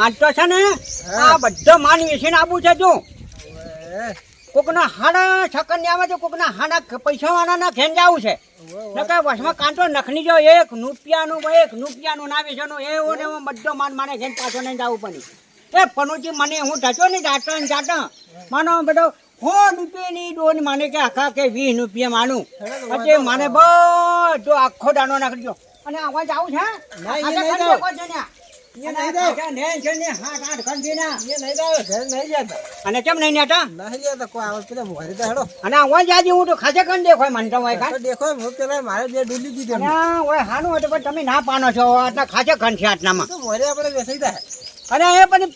આજ તો છે ને આ બધો માન વેચીને આવું છે જો. કોકના હાડા છકન ને આવે છે કોકના હાડા પૈસા વાળા ના ઘેન જવું છે. નકર વસમાં કાંટો નખની જો એક રૂપિયાનું એક રૂપિયાનું ના વેચવાનું એવો ને એવો બધો માન માને ઘેન પાછો નહીં જવું પડે. એ પનુજી મને હું ઢચો ને જાતો ને જાતો. માનો બધો સો રૂપિયાની ડોન માને કે આખા કે વીસ રૂપિયા માનું. પછી માને બધો આખો દાણો નાખજો અને આવા જવું છે? ના, ખંડે ને? અને ને ખંડી ના. કેમ નહીં નેતા નહીં જતા કોઈ આવે પેલા મોરી તો હેડો. અને આ જાજી હું તો ખાસે કન દેખાય મને તો ઓય કાં. દેખો હું પેલા મારે બે ડૂલી દીધી અને. ઓય હાનું હોય તો પણ તમે ના પાનો છો. આટલા ખાસે કન છે આટલામાં? તો મોરી આપણે બેસી જાય. અને એ પછી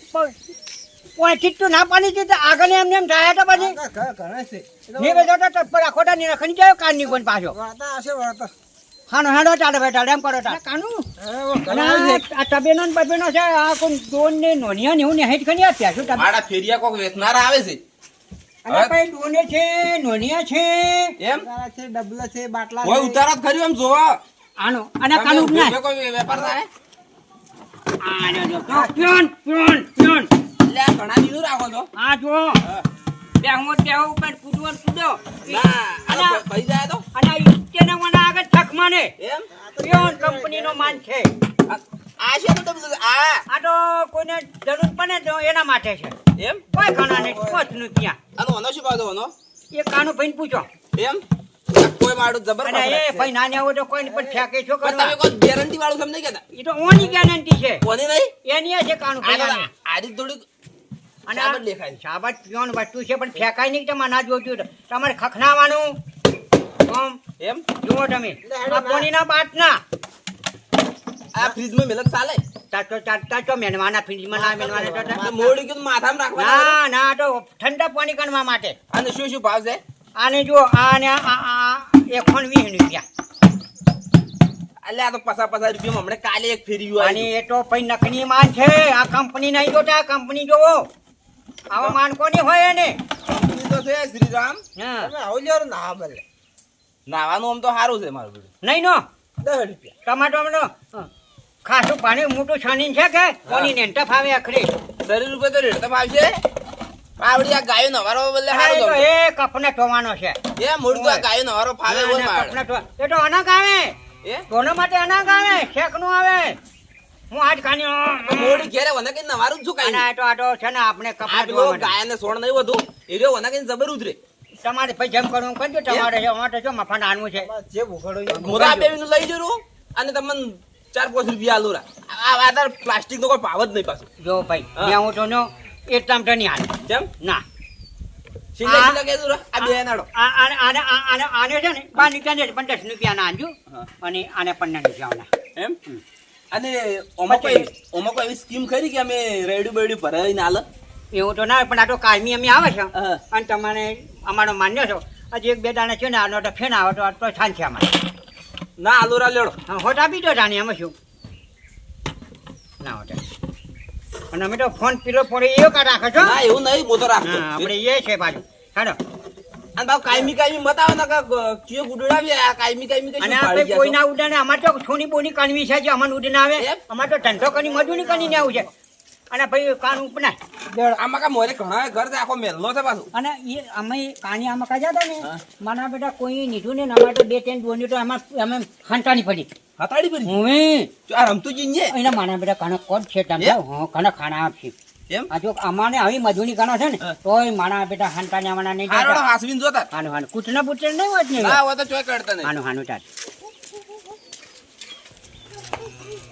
ઓય ના પાણી દીધું આગળ એમને એમ થાય તો પછી? ઘણા છે. ટપ્પર આખો દાડો ની રખડી જાય કાનની કોઈ પાછો? વાતા હશે વાતા. હાનો હાડો ચાલે ભાઈ ચાલે એમ કરો ચાલે. કાનું? આ તબેનો ને બબેનો છે આ કોઈ ડોન ને નોનિયા ને હું ને હેઠ ખની આપ્યા શું મારા ફેરિયા કોક વેચનારા આવે છે. અને ભાઈ ડોને છે નોનિયા છે. એમ? છે ડબલા છે બાટલા કોઈ છે. ઉતારા જ ખર્યું એમ જોવા. આનો અને કાનું ના કોઈ વેપાર થાય? આનો જો તો પ્યોન પ્યોન પ્યોન. લે ઘણા દીધું રાખો તો આ જો. હા. બે હું બે ઉપર કૂદવન કૂદો ના ભાઈ માટે છે. એમ? કોઈ ખાના નહીં નું ત્યાં. આનો અનો શું ભાવ અનો એ કાનો ભાઈ પૂછો. એમ? કોઈ મારું જબર અને એ ભાઈ નાને આવો તો કોઈ પણ ફેંકે છો પણ તમે કોઈ ગેરંટી વાળું સમજી ગયા એ તો ઓની ગેરંટી છે. ઓની નહીં? એની છે કાનો ભાઈ આરી થોડી અને આ દેખાય. સાબત પીવાનું વસ્તુ છે પણ ફેંકાય નહીં કે તમારે ના જોતું તમારે ખખનાવાનું કોમ એમ? જુઓ તમે. આ પાણીના બાટના. આ ફ્રીજમાં મેલક ચાલે? તાર તો તાર તાર તો મેનવાના ફ્રીજમાં ના મેનવાના. તો મોડી કીધું માથામાં રાખવાના ના ના તો ઠંડા પાણી કરવા માટે. અને શું શું ભાવ છે? આને જો આને આ આ વીસ રૂપિયા. એટલે આ તો પચાસ પચાસ રૂપિયા હમણાં કાલે એક ફેર્યું અને એ તો પછી માન છે. આ કંપની નહીં જોતા કંપની જોવો. આવા માન કોની હોય એને? કંપની તો છે શ્રીરામ. હા. આવું ના મળે નાવાનું આમ તો સારું છે મારું નહીં નો. દસ રૂપિયા. ટમાટો ખાસું પાણી મોટું છાની છે કે કોની ને ટફ આવે અખરી શરીર ઉપર તો રેડતા આવશે. આવડી આ ગાયો નવારો બદલે હારો તો એ કપને ટોવાનો છે. એ મૂળ તો આ ગાયો નવારો ફાવે ના, ના, મારે. કપને ટો- એ તો અનાક આવે એ? કોના માટે અનાક આવે શેકનું આવે. હું આજ ખાની તો મોડી ઘેરે વને કઈ નવારું જ છું કાંઈ. આ તો આ તો છે ને આપણે ધોવા માટે. ગાયને સોણ નહીં વધુ. એ રહ્યો વને કઈ જબર ઉતરે. તમારે પછી જેમ કરવું કરજો. તમારે છે માટે જો મફા નાનવું છે. જે ભૂખડો એ મોટા લઈ જરું અને તમને ચાર પાંચ રૂપિયા આલુ રા. આ તાર પ્લાસ્ટિક નો કોઈ ભાવ જ નહીં પાછું. જો ભાઈ. ત્યાં હું તો નો ટામટા નહીં હાલ. કેમ? ના. આને છે બાર નીકળ્યા પણ દસ. અને આને પંદર એમ? અને ઓમાં? કોઈ ઓમાં કોઈ એવી સ્કીમ ખરી કે અમે રેડી બેડી ભરાઈને આલે? એવું તો ના પણ આ તો કાયમી અમે આવે છે. અને તમારે અમારો માન્ય છો. હજી એક બે દાણા છે ને આનો તો ફેન આવે તો આ તો શાંત છે અમારે. ના આલુરા લેડો. હા હોટ આપી દો જાણે એમાં શું? ના હોટ અને અમે તો ફોન પીલો પડે એવો કા રાખો છો? ના એવું નહીં હું રાખો હા આપણે એ છે પાછું. હેડો અને બાપ કાયમી કાયમી મત આવે ને કયો ગુડડાવી આ કાયમી કાયમી કઈ અને આપણે કોઈ ના ઉડાને અમારે તો છોની બોની કણવી છે જે અમને ઉડીને આવે? અમારે તો ધંધો કરી મજૂરી કરીને આવું છે. અને ભાઈ કાન ઉપના? આમાં કા મોરે ઘણા ઘર આખો મેલનો છે પાછું. અને એ અમે કાની આમાં કા જાતા ને. મારા બેટા કોઈ નીઠું ને અમારે તો બે ત્રણ દોની તો આમાં અમે ખાંટાની પડી. હતાડી પડી? હું આ રમતું જીને એના મારા બેટા કાનો કોટ છે તમે હું કણક ખાના આપશે. એમ? આ જો અમારે આવી મજૂરી કાનો છે ને તોય મારા બેટા હાંટાને અમારા નહીં હાસવીન જોતા. હાનું હાનું. કૂટના બુટને નહીં હોત ને? હા હોય તો ચોય કરતા નહીં. હાનું હાનું ચાલ.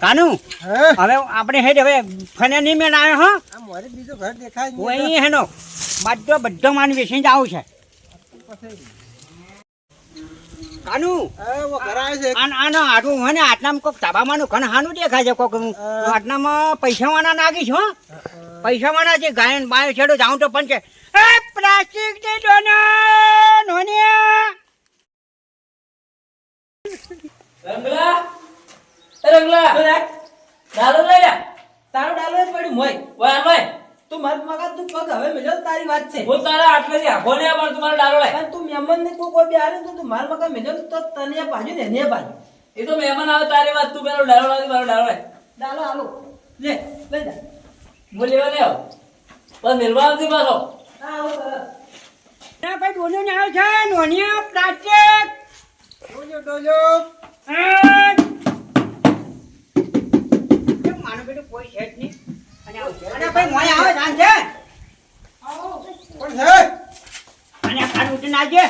કાનું? હવે આપણે હેડ હવે ફને નહીં મેળ આવ્યો હા? મારે બીજો ઘર દેખાય હું અહીં હેનો બધો બધો માન વેચીને જ આવું છે. કાનુ? છે. આન આટલું હોય ને આટલામાં કોઈક તાબામાંનું ઘણ હાનું દેખાય છે પૈસા આટલામાં પૈસાવાળા નાખીશ હો. પૈસાવાળા જે ગાયન બાયો છેડો જાઉં તો પણ છે. એ પ્લાસ્ટિક દે દો નોનિયા રંગલા એ રંગલા ડાલો લઈ લે તારો ડાલો જ પડ્યું મોય ઓય ઓય તું મત મગા તું પગ હવે મિલ્યો તારી વાત છે. હું તારા આટલેથી આખો ને પણ તમારો ડાલો લે પણ તું મહેમાન ને તું કોઈ બિહારે તો તું માર મગા મિલ્યો તો તને બાજુ ને એને બાજુ. એ તો મહેમાન આવે તારી વાત તું પેલો ડાલો લાવી મારો ડાલો લે ડાલો હાલો. લે લઈ જા. હું લેવા નહીં આવું. પણ મેલવા આવતી પાછો. હા આવો ના ભાઈ ને આવે છે નોનિયા પ્લાસ્ટિક. ડોલ્યો ડોલ્યો. માનો બેટું કોઈ છે જ નહીં. અને આવું છે. અને ભાઈ મોય આવે જાણ છે અને આ ખાડ ઉઠીને આવજે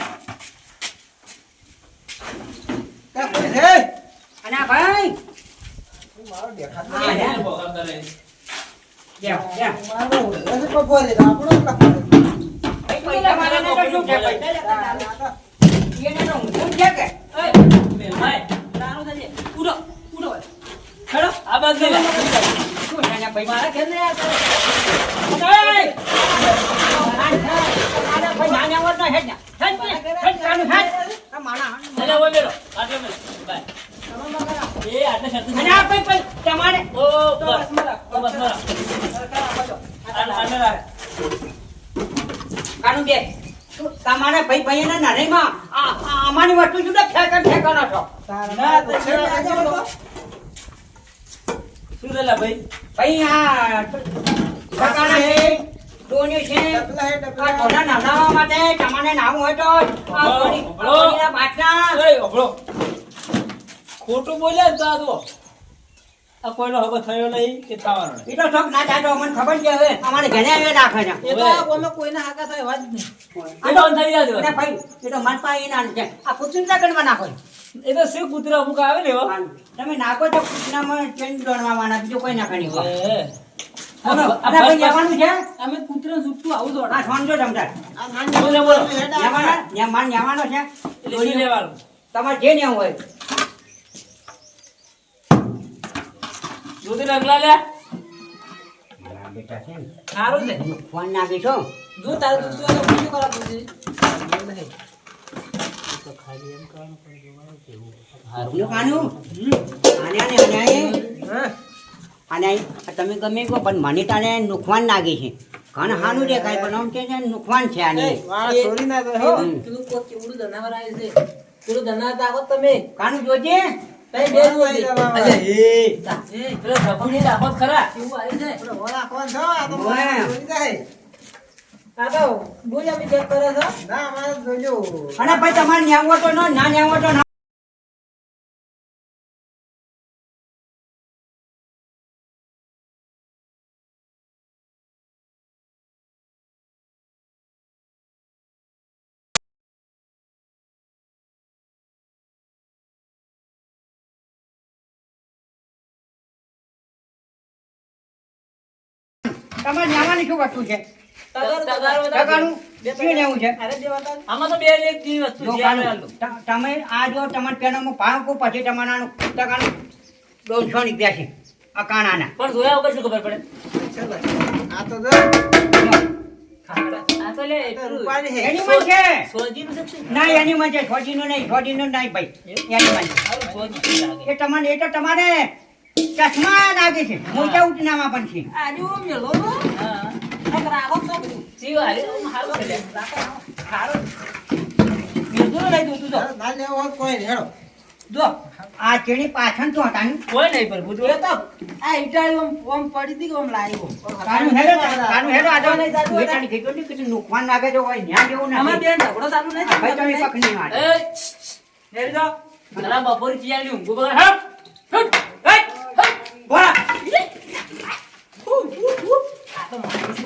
અને આ ભાઈ હા, લે. લે, લે. ભાઈ, પૈસા વાળાને તો શું છે? પૈસા લેતા. એને તો જ છે કે મેલભાઈ, દારૂ થશે. ઉડો, ઉડો. હેડો, આ બાજુ. શું છે ને ભાઈ મારા ઘેર નહીં. ભાઈ ભાઈ ના આ માણા તમારે ભાઈ ભાઈ ના નાનીમાં આ આ અમારી વસ્તુ શું ફેંકા ફેંકવાનો છો શું ભાઈ ભાઈ આ છે. આ ઢોલા નવડાવવા માટે તમારે નાવું હોય તો આ ઘોડી- આ બાટલા. એય, અભળો. ખોટું બોલે તો આ જુઓ. આ કોઈનો હગો થયો નહીં કે થવાનો નહીં. એ તો ના થાય તો ખબર છે હવે. અમારે ઘરે આવે રાખે છે. એ તો આ કોઈના હાકા થાય વાત નહીં. એ બંધ થઈ જાય અને ભાઈ એ તો મન પાસે ના છે. આ કુતરી કરવા નાખો એ તો શું કૂતરા અમુક આવે ને તમે નાખો તો કુતરામાં ચેન્જ દોડવાના બીજું કોઈ નાખે નહીં એ. અને અને ભાઈ જવાનું છે? અમે કૂતરાને છૂટું આવું જ આ બોલો, બોલો. જવાના જવાનો છે? લેવાનું? તમારે જે નેવું હોય. દૂધી રંગલા લે. બેટા છે ને. સારું છે. ફોન નાખીશો જો તારે દૂધ તો બીજું કરાવવું છે. નહીં. હારું કાનું આને આને આને આને આ તમે ગમે કહો પણ મને તાને નુકવાન લાગે છે. કણ હાનું દેખાય પણ આમ કે છે નુકવાન છે આની. હમ. પેલું કોક કેવડું જનાવર આવે છે. પેલું જનાવર તાકો તમે. કાનું જોજે? તઈ બે રોજ અલે, છે? જાણવાની શું વસ્તુ છે તમે આ જો તમારે પેલા ભાવ કહું પછી તમારા ટકાનું દોઢસો ની છે અકાણા ના પણ જોયા વગર શું ખબર પડે? આ તો તમારે એ તો તમારે. ચશ્મા લાગે છે. મોટા ઉટનામાં પણ છે. આજે મેલો હા. રાખો તો જીવ હારી, હારું છે. હારું મેંદુનો લઈ દઉં તું તો. જો. આ ચેણી પાછળ તો હતા કોઈ નહીં પર બધું. એ તો. આ ઈટાળી ઓમ ઓમ પડી હતી ઓમ લાવી કાનું હેડો કાનું હેડો આ નહીં જાતું હોય. વેચાણી કીધું ને કે નુકસાન લાગે તો હોય ન્યા જેવું અમાર બેન ઝઘડો ચાલુ નહીં ભાઈ તમે પકડી મારે એ, હેરી જરા બપોરે ચિયાની ઊંઘ બગડે. હટ, હટ. ભોળા. આ તો મારી છે તગારી. આપણું બેન ભેગું. મારો તો તગારો પડી ગયો છે, બેસવાળા. અને ભાઈ દોનું નહીં આવ્યો ટકાના પ્લાસ્ટિક પ્લાસ્ટિક ને દો ટકાના ધાવા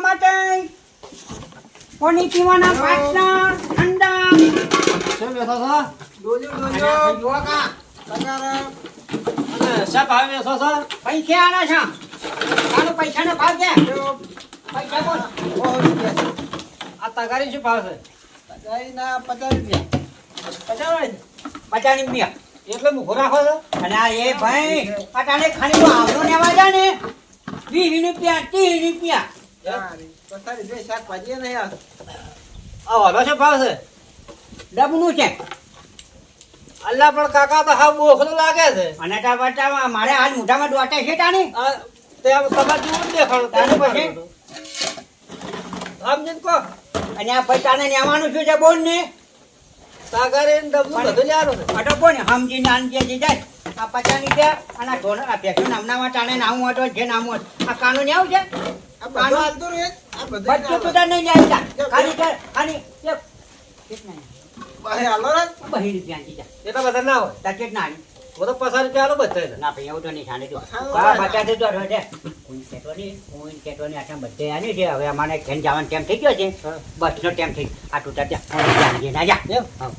માટે કોની પીવાના પાટલા આ કા. પૈસા છે પૈસાનો ભાવ છે પૈસા બોલ તગારી શું ભાવ છે? તગારીના પચાસ રૂપિયા. પચાની રૂપિયા. એટલે મૂકો રાખો છો. અને આ એ ભાઈ અટાણે ખાલી તો આવડો લેવા જા ને વીસ રૂપિયા ત્રીસ રૂપિયા. આ વાલો શું ભાવ છે? ડબનું છે. અલ્લા પણ કાકા તો હાવ બોખલું લાગે છે. અને તા બટા મારે હાલ મોઢામાં ડોટે છે તાની? તે તમારે જેવું જ દેખાણું તારે પછી? સમજીને કહો. અને આ પૈસાને નેવાનું શું છે બોન ને સાગરે ને ડબલું બધું લેવાનું છે. અટો કોણ સમજીને આનજે જીજાય આ પચાની છે અને આ ઢોર આ પેટ્રોલ નામનામાં તાણે નામું હતો જે નામ હતું. આ કાનું ને આવું છે? આ બધું હાલતું રહે આ બધું બધું તું તાર નહીં જાય ખાલી ખાલી એક કેટલા બહાર હાલો રે બહી રૂપિયા જીજા એટલા બધા ના હોય. તાર કેટલા આવી હું તો પસાર ચાલો બધા ના. ભાઈ એવું તો નહીં છાને જો. હા, બચા દેજો હવે છે કોઈ કેતો નહીં કોઈ કેતો નહીં આટલા બધે આની છે. હવે અમારે ઘેર જવાનો ટાઈમ થઈ ગયો છે. હા. બસનો ટાઈમ થઈ આ તું ત્યાં ના જા. એમ? હા.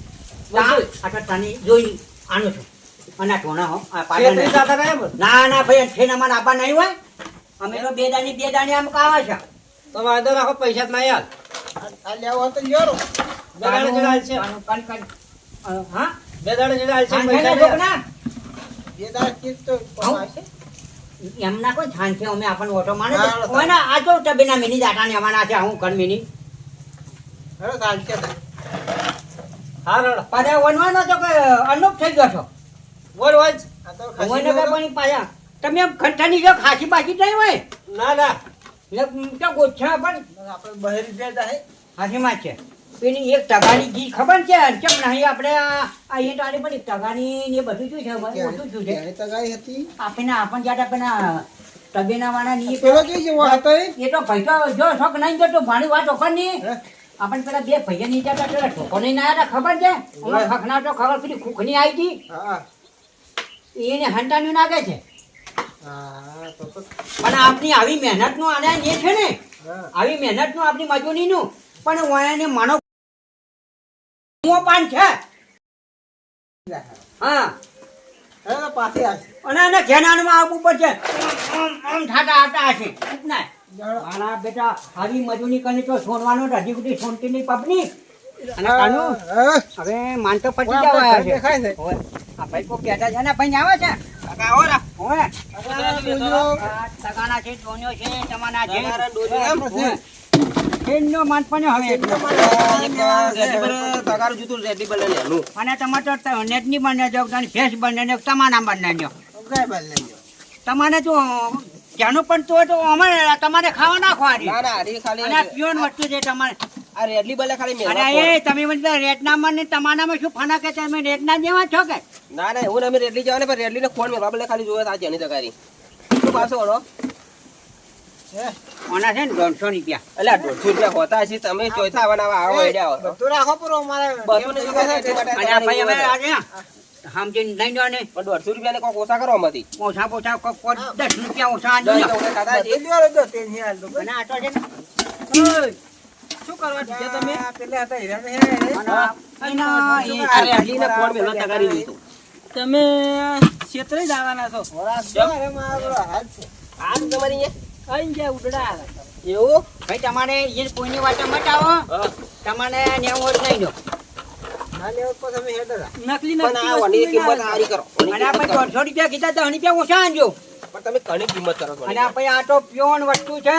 બસ. આ તો તને જોઈ આનું છું. અને ટોણા હો. આ પાડે નહીં. ના ના ના ભાઈ છે અમારે આબા નહીં હોય. અમે તો બે દાની બે દાની આમ કાવા છે. તો વાંધો રાખો પૈસા જ ના યાર આ લેવો તો લ્યો. રો. બે દાડે છે. કાનું- કાન-. હા? બે દાડે છે ને? બે દાડા ચીજ તો આવશે. એમના કોઈ છાન છે અમે આપણને ઓટો માને હા, હા. હોય ને આ તો ટબીના મિની દાટાને અમારા છે હું ઘર મિની. હેડો ચાલશે તાર. હા રડો પાછા વનવાનો તો કે અનુપ થઈ ગયો છો. બોલ વાંચ આ તો વનો ખાસી કે પણ પાછા. તમે એમ ખંઠાની જો ખાસી બાકી નહીં હોય. ના ના. એટલે ગોછા પણ. આપણે બહેર જાય. હાથીમાં છે. પેલી એક ટગાની ઘી ખબર છે? કેમ નહીં આપણે એ ટાળી પણ એક ટગાની ને બધું શું છે? બધું ઓછું શું છે? ટગાઈ હતી. આપણે આપણ જ્યાં આપણે ટબેના વાળા ની પેલો કઈ જેવો હતો એ? તો પૈસા જો શોખ નહીં જતો ભાણી વાત ઓપનની? આપણને પેલા બે ભૈયા ની જતા પેલા ઠોકો નહીં ના હતા ખબર છે? ખખના તો ખબર પેલી ખૂખની આવી હતી એને હંટાનું નાખે છે. તો તો પણ આપની આવી મહેનતનું આને એ છે ને. આવી મહેનતનું આપણી મજૂરી નું પણ વાયાને માનો હું. પાન છે હા આવશે. અને એને ઘેનાનમાં આવવું પડશે આમ થાતા આવતા હશે ના હેડો. બેટા આવી મજૂરી કરીને તો સોનવાનો હજી સુધી સોનતી નહીં કાનું હવે માન તો પટી જવા છે. આ ભાઈ કો કહેતા છે. ને ભાઈ આવે છે. કાકા આવો ઓય તગાના છે ડોન્યો છે તમારા છે. ડોન્યો હવે. તગારું જૂતું રેડી અને તમારે તો નેટ બને જો તને બને ને તમારા બને જો ગાય બાર લેજો. તમારે જો ત્યાંનું પણ તો તો અમારે તમારે ખાવા ના ના ખાલી પ્યોર વસ્તુ છે તમારે. આ રેડલી બલે ખાલી અરે એ તમે મને રેટનામાં ને તમારામાં શું ફાના કે તમે રેટના જેવા છો કે? ના ના હું અમે રેડલી જવાને પણ રેડલી ને ખોણ મેળવા બલે ખાલી જોવે આ જેની તગારી. શું પાછો વળો? ઓના છે ને દોઢસો રૂપિયા. એટલે દોઢસો રૂપિયા હોતા છે તમે ચોથા બનાવવા આવો હેડ્યા આવો બધું રાખો પૂરો મારે બધું નહીં જોવે છે, માટે અને આ ભાઈ હવે આજે સમજીને લઈ જાઓ ને. પણ દોઢસો રૂપિયા ને કોક ઓછા કરો આમાંથી ઓછા પોછા કોક કોક દસ રૂપિયા ઓછા આજો તો ઓછા ખાતા હશે. બધું લ્યો રો, તે નહીં હાલતું. અને આ છે ને શું કરવા દીધા તમે? પેલા હતા હીરા ને તગારી દીધું ક્ષેત્રે જ આવવાના છો. હાથ છે. આમ તમારી અહીં ગયા ઉડડા. એવું? ભાઈ તમારે એ કોઈની વાત મટાવો. તમારે નેવું જ નહીં દો ના લેવો તો તમે હેડો રા. નકલી આ કિંમત હારી કરો. અને આ કિંમત ભાઈ કરો. દોઢસો રૂપિયા કીધા તો રૂપિયા ઓછા આનજો પણ તમે ઘણી કિંમત કરો છો અને આ આ તો પ્યોન વસ્તુ છે.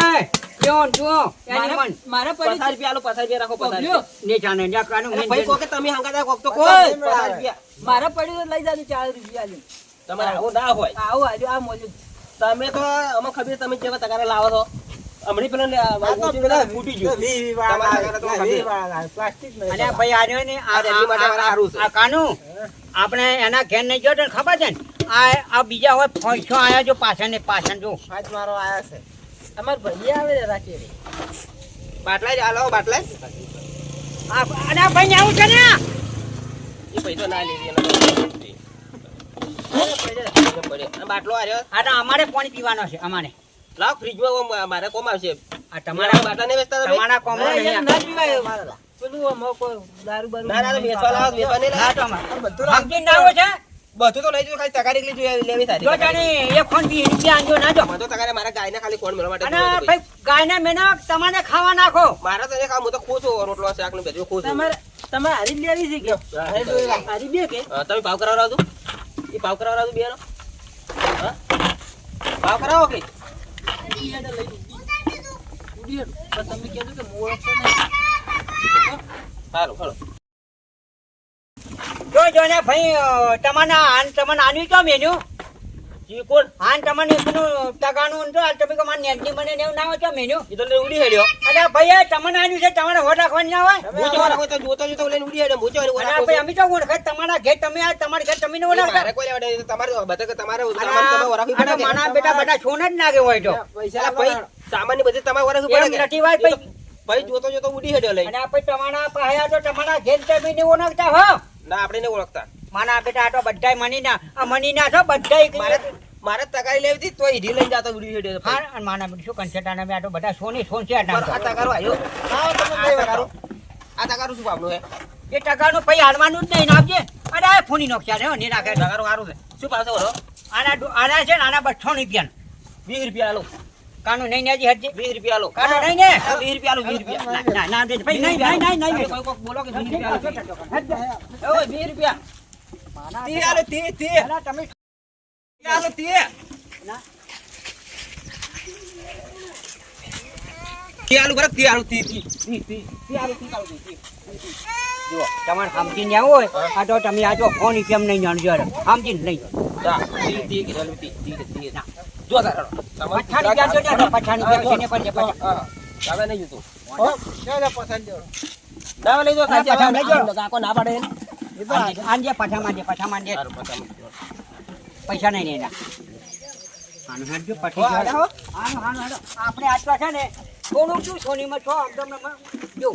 પ્યોન જુઓ એની મારા મન મારા રૂપિયા આલો પચાસ રૂપિયા રાખો પચાસ બબલ્યો, રૂપિયા. ને જાણે ને કાનું ભાઈ જેનું. કે તમે હંગાતા કોક તો કોઈ. પચાસ રૂપિયા. મારા પડી તો લઈ જાજો ચાર રૂપિયા તમારે આવું ના હોય. આવો આજો આ મોજો તમે તો અમે ખબર તમે જેવા તગારા લાવો છો. હમણી પેલા તો ફૂટી ગયું તો ભાઈ આ રહ્યો ને આ આ રેલી માટે આ- છે. આ કાનું? આપણે એના ઘેર નહીં જોયો ખબર છે ને? આ આ બીજા હોય ફોઈસો આયા જો પાછળ ને પાછળ જો. આજ મારો આયા છે. અમાર ભાઈ આવે ને રાખી રે બાટલા જ હાલો બાટલા જ. આ અને ભાઈ આવું છે ને? એ પૈસો ના લેવી બાટલો આર્યો આ તો અમારે પાણી પીવાનો છે અમારે લાવ ફ્રીજમાં ઓમ મારે કોમ આવશે આ તમારા તમારા બાટલા ને વેચતા તમારા પીવાય બધું તો ખાલી તગારી એકલી લેવી થાય જો જાણે એક ફોન બી રૂપિયા આંજો ના જો તો તગારે મારા ગાયને ખાલી કોણ મેળવવા માટે અને ભાઈ ગાયને મેના તમારે ખાવા નાખો મારે તો એક હું. તો ખુશ છું રોટલો શાકનું બધું ખુશ તમારે તમે હારી લેવી છે કે? હારી બે કે તમે ભાવ કરાવડાવો છો ભાવ કરાવડાવો છો બેનો? હા? ભાવ કરાવો કે? તમે કહેજો કે હું છે ને સારું હાલો. જો જો ને ભાઈ તમને તમને આન્યું કેમ મેન્યુ? જી કોણ? આન તમને એકનું ટકાનું તો તમે કે મારે નેટની મને એવું ના હોય તો મેન્યુ. એ તો ઉડી હેડ્યો. અરે ભાઈ તમને આન્યું છે તમારે હોટ રાખવાની ના હોય? હું તો રાખો તો જોતો જોતો લઈને ઉડી હેડ્યો હું તો અરે ભાઈ અમે તો ઓળખે તમારા ઘેર તમે આ તમારા ઘેર તમે ને મારે કોઈ લેવા તમારે બધા કે તમારે તમે વરાખવી પડે માના બેટા બધા સોના જ નાગે હોય તો. પૈસા ભાઈ સામાનની બધી તમારે વરાખવી પડે નથી વાત ભાઈ. ભાઈ જોતો જોતો ઉડી હેડ્યો લઈ અને આ તમારા પાયા તો તમારા ઘેર તમે ઓળખતા હો. ના આપણે ઓળખતા માના બેટા આ તો બધાય મનીના આ મનીના છો બધાય મારે મારે તગારી લેવી હતી તો ઈડી લઈને જાતો ઉડી હેડ્યો હા અને માના બેટા શું કંસેટાના ને આ બધા સોની સોન છે આ તગારો આવ્યો હા તમે આ તગારો આ તગારો શું બાબલો હે એ ટકાનું પૈ હાલવાનું જ નહીં આપજે અરે આ ફોની નોખ્યા છે હો ની નાખે તગારો સારું છે શું ભાવ બોલો આના આના છે ને આના બસો રૂપિયા વીસ રૂપિયા લો કાનો નહીં નેજી હજી વીસ રૂપિયા લો કાનો નહીં ને વીસ રૂપિયા લો વીસ રૂપિયા ના ના ના દે ભાઈ નહીં નહીં નહીં નહીં કોઈ બોલો કે વીસ રૂપિયા આલો હજી. ઓય વીસ રૂપિયા માના તી આલો તી તી અલા તમે તી આલો તી તી આલુ બરાબર તી આલુ તી તી તી તી આલુ તી આલુ તી જુઓ તમારે સમજીને આવું હોય આ તો તમે આ ફોન કેમ નહીં જાણજો સમજીને નહીં જા. તી તી કે ચાલુ તી તી તી ના. જો તારો પછાડી ગયા ને, પછાડી ગયા ને પણ જે પછાડી. નહીં જોતું. હો ચાલો પસંદ જો દાવા લઈ જો હા, પછાડ લઈ જાઓ. કાકો ના પાડે ને આંજે દે સારું પછાડ પૈસા નહીં ને એના આનું હેડજો પછી હો, જો. આડા હો. આનું, આનું, આનું. આપણે તો છે ને થોડું શું સોનીમાં છો આમ તમને જો